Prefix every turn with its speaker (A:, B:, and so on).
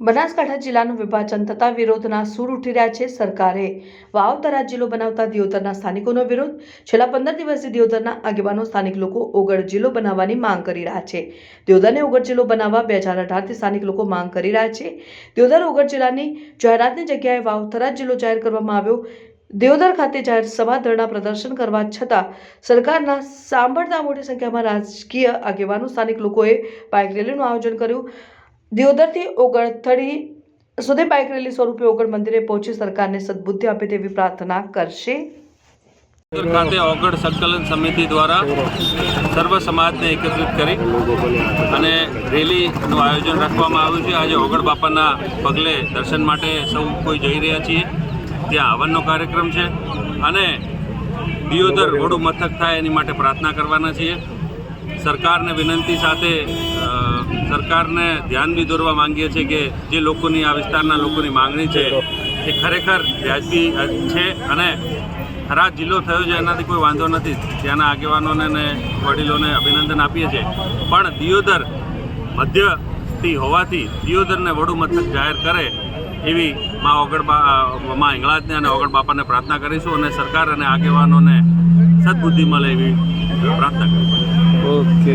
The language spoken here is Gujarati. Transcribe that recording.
A: બનાસકાંઠા જિલ્લાનું વિભાજન થતા વિરોધના સૂર ઉઠી રહ્યા છે સરકારે. વાવતરા જિલ્લો બનાવતા દિયોદરના સ્થાનિકોનો વિરોધ. છેલ્લા પંદર દિવસથી દિયોદરના આગેવાનો સ્થાનિક લોકો ઓગળ જિલ્લો બનાવવાની માંગ કરી રહ્યા છે. દિયોદરને ઓગળ જિલ્લો બનાવવા બે હજાર અઢારથી સ્થાનિક લોકો માંગ કરી રહ્યા છે. દિયોદર ઓગળ જિલ્લાની જાહેરાતની જગ્યાએ વાવતરા જિલ્લો જાહેર કરવામાં આવ્યો. દેવદર ખાતે જાહેર સભા ધરણા પ્રદર્શન કરવા છતાં સરકારના સાંભળતા મોટી સંખ્યામાં રાજકીય આગેવાનો સ્થાનિક લોકોએ બાઇક રેલીનું આયોજન કર્યું. દિયોદરથી ઓગળથડી સુધી બાઇક રેલી સ્વરૂપે ઓગળ મંદિરે પહોંચી સરકારને સદબુદ્ધિ આપે તેવી પ્રાર્થના કરશે.
B: ખાતે ઓગળ સંકલન સમિતિ દ્વારા સર્વ સમાજને એકત્રિત કરી અને રેલીનું આયોજન રાખવામાં આવ્યું છે. આજે ઓગળ બાપાના પગલે દર્શન માટે સૌ કોઈ જઈ રહ્યા છીએ. ત્યાં હવનનો કાર્યક્રમ છે અને દિયોદર વડું મથક થાય એની માટે પ્રાર્થના કરવાના છીએ. સરકારને વિનંતી સાથે સરકારને ધ્યાન બી દોરવા માંગીએ છીએ કે જે લોકોની આ વિસ્તારના લોકોની માંગણી છે, એ ખરેખર વ્યાજબી છે અને ખરા જિલ્લો થયો છે એનાથી કોઈ વાંધો નથી. ત્યાંના આગેવાનોને ને વડીલોને અભિનંદન આપીએ છીએ. પણ દિયોદર મધ્યથી હોવાથી દિયોદરને વડુ મથક જાહેર કરે એવી મા ઓગળ બા મા ઇંગળાજને અને ઓગળ બાપાને પ્રાર્થના કરીશું અને સરકાર અને આગેવાનોને સદબુદ્ધિ મળે એવી પ્રાર્થના કરીશું.
C: Ok.